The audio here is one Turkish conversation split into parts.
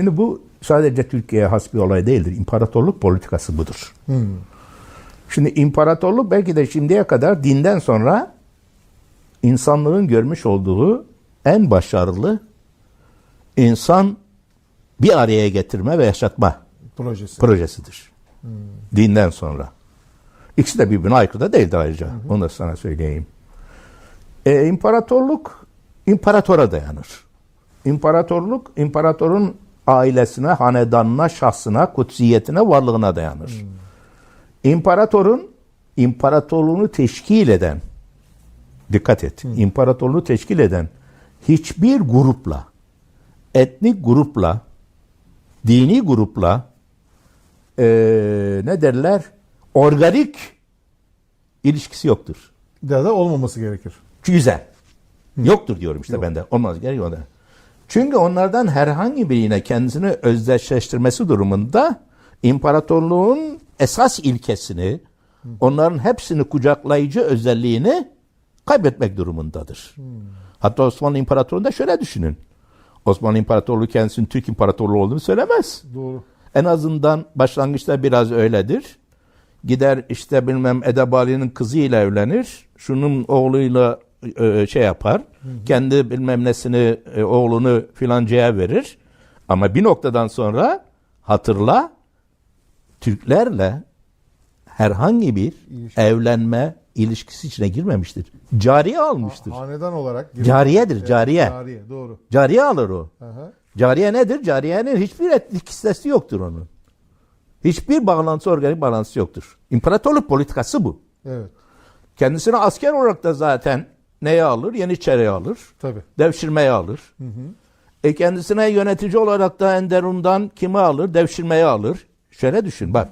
Şimdi bu sadece Türkiye'ye has bir olay değildir. İmparatorluk politikası budur. Şimdi imparatorluk belki de şimdiye kadar dinden sonra insanlığın görmüş olduğu en başarılı insan bir araya getirme ve yaşatma projesi. projesidir. Dinden sonra. İkisi de birbirine aykırı da değildir ayrıca. Onu da sana söyleyeyim. E, imparatorluk imparatora dayanır. İmparatorluk imparatorun ailesine, hanedanına, şahsına, kutsiyetine, varlığına dayanır. İmparatorun imparatorluğunu teşkil eden dikkat et. imparatorluğu teşkil eden hiçbir grupla etnik grupla dini grupla eee, ne derler organik ilişkisi yoktur. Ya da olmaması gerekir. Güzel. Yoktur diyorum işte Yok. ben de. Olmaz gerekiyor da. Çünkü onlardan herhangi birine kendisini özdeşleştirmesi durumunda imparatorluğun esas ilkesini, onların hepsini kucaklayıcı özelliğini kaybetmek durumundadır. Hatta Osmanlı İmparatorluğu'nda şöyle düşünün. Osmanlı İmparatorluğu kendisinin Türk İmparatorluğu olduğunu söylemez. Doğru. En azından başlangıçta biraz öyledir. Gider işte bilmem Edebali'nin kızıyla evlenir. Şunun oğluyla şey yapar. Kendi bilmem nesini e, oğlunu filancaya verir. Ama bir noktadan sonra hatırla Türklerle herhangi bir İlişki. evlenme ilişkisi içine girmemiştir. Cariye almıştır. Hanedan olarak. girip- Cariyedir, Evet, cariye. Cariye doğru. Cariye alır o. Aha. Cariye nedir? Cariyenin hiçbir etnik kistesi yoktur onun. Hiçbir bağlantısı, organik bağlantısı yoktur. İmparatorluk politikası bu. Evet. Kendisini asker olarak da zaten neye alır? Yeniçeriye alır. Tabii. Devşirmeye alır. E kendisine yönetici olarak da Enderun'dan kimi alır? Devşirmeye alır. Şöyle düşün bak.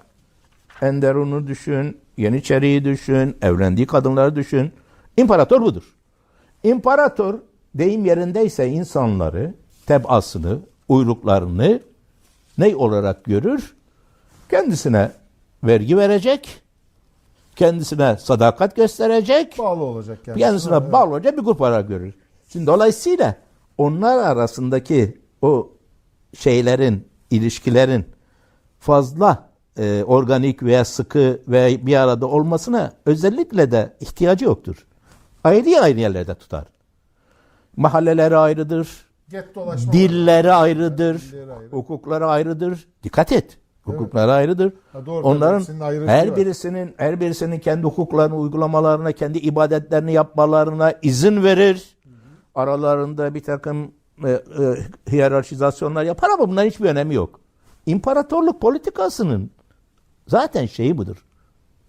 Enderun'u düşün, Yeniçeri'yi düşün, evlendiği kadınları düşün. İmparator budur. İmparator deyim yerindeyse insanları, tebasını, uyruklarını ne olarak görür? Kendisine vergi verecek, kendisine sadakat gösterecek, Bağlı olacak yani. kendisine bağlı olacak bir grup olarak görür. Şimdi dolayısıyla onlar arasındaki o şeylerin, ilişkilerin fazla e, organik veya sıkı ve bir arada olmasına özellikle de ihtiyacı yoktur. Ayrı ayrı yerlerde tutar. Mahalleleri ayrıdır, dilleri ayrıdır, Dilleri ayrı. hukukları ayrıdır. Dikkat et. Hukukları ayrıdır. Ha, doğru, Onların her şeyi var. birisinin her birisinin kendi hukuklarını uygulamalarına, kendi ibadetlerini yapmalarına izin verir. Aralarında bir takım e, e, hiyerarşizasyonlar yapar ama bunların hiçbir önemi yok. İmparatorluk politikasının zaten şeyi budur.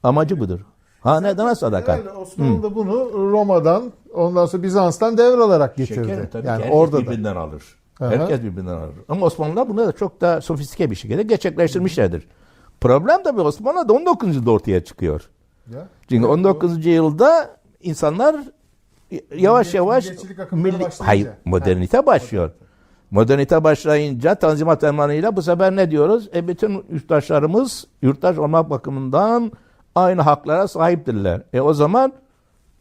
Amacı budur. Hanedana sadakat. Herhalde Osmanlı da bunu Roma'dan ondan sonra Bizans'tan devralarak getirdi. Şeker tabii yani orada da. birbirinden alır. Aha. Herkes birbirinden alır. Ama Osmanlılar bunu da çok daha sofistike bir şekilde gerçekleştirmişlerdir. Problem tabii Osmanlı'da 19. yüzyılda ortaya çıkıyor. Ya. Çünkü Evet, 19. yılda insanlar yavaş Millet- yavaş başlayınca. hayır modernite başlıyor. Modernite başlayınca Tanzimat Fermanı'yla bu sefer ne diyoruz? E bütün yurttaşlarımız yurttaş olmak bakımından aynı haklara sahiptirler. E o zaman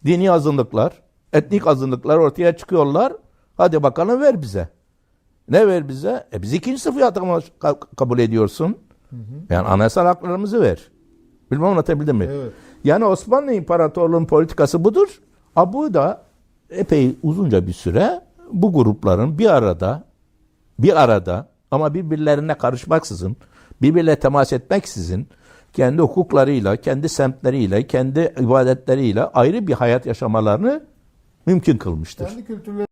dini azınlıklar, etnik azınlıklar ortaya çıkıyorlar. Hadi bakalım ver bize. Ne ver bize? E biz ikinci sınıf yatağımı ka- kabul ediyorsun. Yani anayasal haklarımızı ver. Bilmem anlatabildim mi? Evet. Yani Osmanlı İmparatorluğu'nun politikası budur. Ha bu da epey uzunca bir süre bu grupların bir arada bir arada ama birbirlerine karışmaksızın, birbirle temas etmeksizin kendi hukuklarıyla, kendi semtleriyle, kendi ibadetleriyle ayrı bir hayat yaşamalarını mümkün kılmıştır. Kendi kültürleri